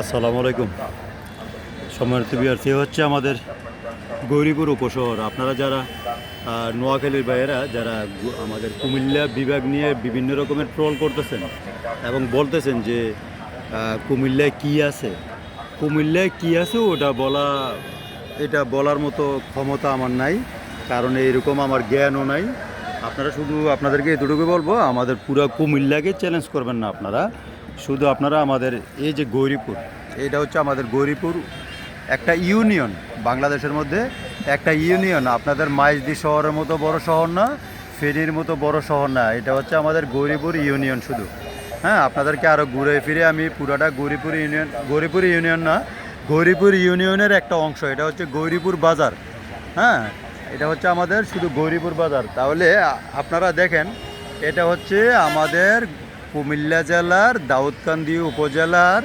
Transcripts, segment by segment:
আসসালামু আলাইকুম। সম্মানিত বিআরসি হচ্ছে আমাদের গৌরীপুর উপশহর। আপনারা যারা নোয়াখালীর বাইরা যারা আমাদের কুমিল্লা বিভাগ নিয়ে বিভিন্ন রকমের ট্রল করতেছেন এবং বলতেছেন যে কুমিল্লায় কি আছে? কুমিল্লায় কি আছে ওটা বলা, এটা বলার মতো ক্ষমতা আমার নাই, কারণ এইরকম আমার জ্ঞানও নাই। আপনারা শুধু আপনাদেরকে এতটুকু বলব, আমাদের পুরো কুমিল্লাকে চ্যালেঞ্জ করবেন না আপনারা। শুধু আপনারা আমাদের, এই যে গৌরীপুর এটা হচ্ছে আমাদের গৌরীপুর, একটা ইউনিয়ন বাংলাদেশের মধ্যে, একটা ইউনিয়ন, আপনাদের মাইজদি শহরের মতো বড় শহর না, ফেনীর মতো বড় শহর না, এটা হচ্ছে আমাদের গৌরীপুর ইউনিয়ন শুধু। হ্যাঁ আপনাদেরকে আরও ঘুরে ফিরে আমি পুরাটা গৌরীপুর ইউনিয়ন গৌরীপুর ইউনিয়ন না, গৌরীপুর ইউনিয়নের একটা অংশ, এটা হচ্ছে গৌরীপুর বাজার। হ্যাঁ এটা হচ্ছে আমাদের শুধু গৌরীপুর বাজার। তাহলে আপনারা দেখেন, এটা হচ্ছে আমাদের কুমিল্লা জেলার, দাউদকান্দি উপজেলার,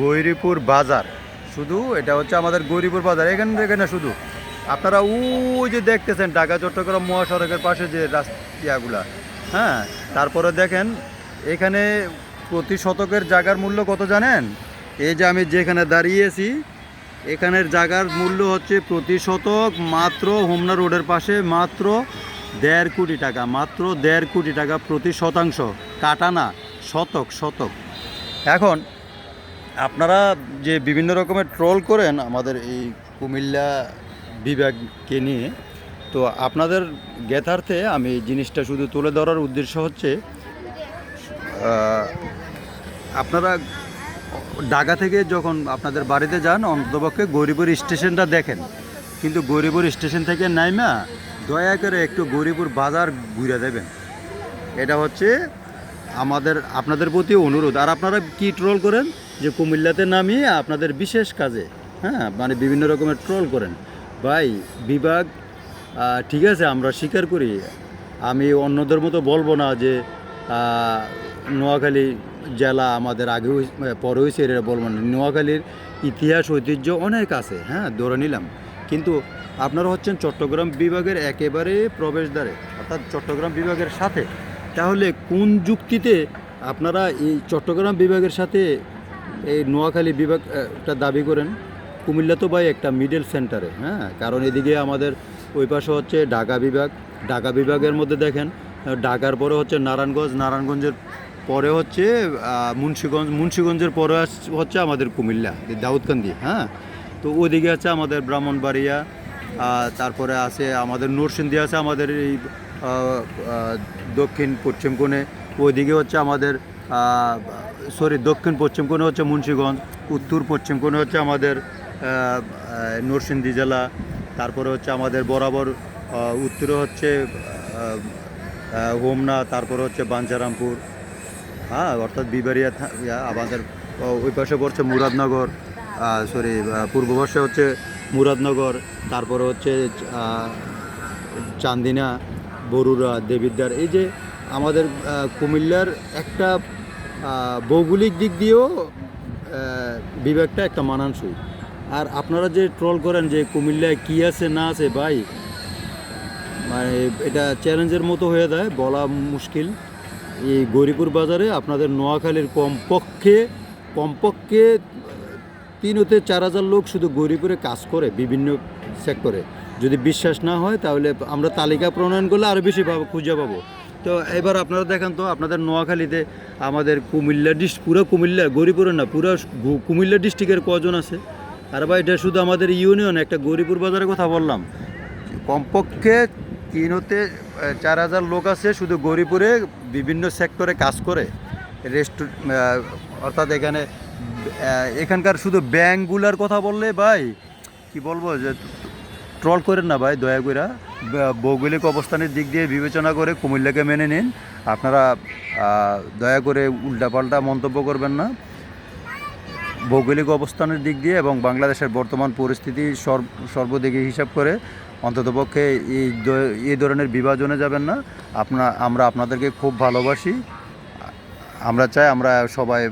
গৌরীপুর বাজার। শুধু এটা হচ্ছে আমাদের গৌরীপুর বাজার, এখানে এখানে শুধু। আপনারা ওই যে দেখতেছেন ঢাকা, চট্টগ্রাম, মহাসড়কের পাশে যে রাস্তাগুলা হ্যাঁ তারপরে দেখেন, এখানে প্রতি শতকের জায়গার মূল্য কত জানেন? এই যে আমি যেখানে দাঁড়িয়েছি, এখানের জায়গার মূল্য হচ্ছে প্রতি শতক মাত্র হোমনা রোডের পাশে মাত্র দেড় কোটি টাকা, মাত্র দেড় কোটি টাকা প্রতি শতাংশ। কাটা না শতক শতক। এখন আপনারা যে বিভিন্ন রকমের ট্রোল করেন আমাদের এই কুমিল্লা বিভাগকে নিয়ে, তো আপনাদের জ্ঞাতার্থে আমি জিনিসটা শুধু তুলে ধরার উদ্দেশ্য হচ্ছে আপনারা ঢাকা থেকে যখন আপনাদের বাড়িতে যান, অন্ততপক্ষে গৌরীপুর স্টেশনটা দেখেন। কিন্তু গৌরীপুর স্টেশন থেকে নাইমা, দয়া করে একটু গৌরীপুর বাজার ঘুরে দেবেন। এটা হচ্ছে আমাদের, আপনাদের প্রতি অনুরোধ। আর আপনারা কি ট্রোল করেন? যে কুমিল্লাতে নামিয়ে আপনাদের বিশেষ কাজে হ্যাঁ মানে বিভিন্ন রকমের ট্রোল করেন। ভাই, বিভাগ ঠিক আছে, আমরা স্বীকার করি। আমি অন্যদের মতো বলব না যে নোয়াখালী জেলা আমাদের আগে পরে হয়েছে এটা বলব না। নোয়াখালীর ইতিহাস, ঐতিহ্য অনেক আছে হ্যাঁ ধরে নিলাম। কিন্তু আপনারা হচ্ছেন চট্টগ্রাম বিভাগের একেবারে প্রবেশদ্বারে, অর্থাৎ চট্টগ্রাম বিভাগের সাথে। তাহলে কোন যুক্তিতে আপনারা এই চট্টগ্রাম বিভাগের সাথে এই নোয়াখালী বিভাগটা দাবি করেন? কুমিল্লা তো ভাই একটা মিডল সেন্টারে হ্যাঁ? কারণ এদিকে আমাদের ওই পাশে হচ্ছে ঢাকা বিভাগ। ঢাকা বিভাগের মধ্যে দেখেন, ঢাকার পরে হচ্ছে নারায়ণগঞ্জ, নারায়ণগঞ্জের পরে হচ্ছে মুন্সীগঞ্জ, মুন্সীগঞ্জের পরে হচ্ছে আমাদের কুমিল্লা দাউদকান্দি হ্যাঁ? তো ওদিকে আছে আমাদের ব্রাহ্মণবাড়িয়া তারপরে আছে আমাদের নরসিংদী আছে আমাদের এই দক্ষিণ পশ্চিম কোণে, ওইদিকে হচ্ছে আমাদের সরি দক্ষিণ পশ্চিম কোণে হচ্ছে মুন্সীগঞ্জ, উত্তর পশ্চিম কোণে হচ্ছে আমাদের নরসিংদী জেলা, তারপরে হচ্ছে আমাদের বরাবর উত্তরে হচ্ছে হোমনা, তারপরে হচ্ছে বাঞ্ছারামপুর হ্যাঁ অর্থাৎ বিবারিয়া আমাদের ওই পাশে পড়ছে মুরাদনগর সরি পূর্ব পাশে হচ্ছে মুরাদনগর, তারপরে হচ্ছে চান্দিনা বরুড়া, দেবিদ্বার, এই যে আমাদের কুমিল্লার একটা ভৌগোলিক দিক দিয়েও বিভাগটা একটা মানানসই। আর আপনারা যে ট্রল করেন যে কুমিল্লায় কী আছে, না আছে, ভাই মানে এটা চ্যালেঞ্জের মতো হয়ে যায়, বলা মুশকিল। এই গৌরীপুর বাজারে আপনাদের নোয়াখালীর কমপক্ষে কমপক্ষে তিন হতে চার হাজার লোক শুধু গৌরীপুরে কাজ করে, বিভিন্ন সেক্টরে যদি বিশ্বাস না হয়, তাহলে আমরা তালিকা প্রণয়ন করলে আরও বেশি পাবো, খুঁজে পাবো। তো এবার আপনারা দেখেন তো, আপনাদের নোয়াখালীতে আমাদের কুমিল্লা ডিস্ট পুরো কুমিল্লা, গৌরীপুরে না, পুরো কুমিল্লা ডিস্ট্রিক্টের কজন আছে? আর ভাই, এটা শুধু আমাদের ইউনিয়ন, একটা গৌরীপুর বাজারের কথা বললাম। কমপক্ষে তিন হতে চার হাজার লোক আছে শুধু গৌরীপুরে, বিভিন্ন সেক্টরে কাজ করে। রেস্টু অর্থাৎ এখানে এখানকার শুধু ব্যাংকগুলার কথা বললে ভাই, কি বলব যে ট্রল করেন না ভাই, দয়া করে ভৌগোলিক অবস্থানের দিক দিয়ে বিবেচনা করে কুমিল্লাকে মেনে নিন। আপনারা দয়া করে উল্টাপাল্টা মন্তব্য করবেন না। ভৌগোলিক অবস্থানের দিক দিয়ে এবং বাংলাদেশের বর্তমান পরিস্থিতি সর্ব- সর্বদিকে হিসাব করে অন্ততপক্ষে এই এই ধরনের বিভাজনে যাবেন না। আপনা, আমরা আপনাদেরকে খুব ভালোবাসি। আমরা চাই আমরা সবাই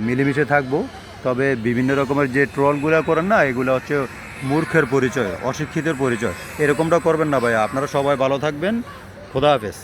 মিলেমিশে থাকব। তবে বিভিন্ন রকমের যে ট্রলগুলো করেন না, এগুলো হচ্ছে মূর্খের পরিচয় অশিক্ষিতের পরিচয় এরকমটা করবেন না ভাই আপনারা সবাই ভালো থাকবেন। খোদা হাফেজ।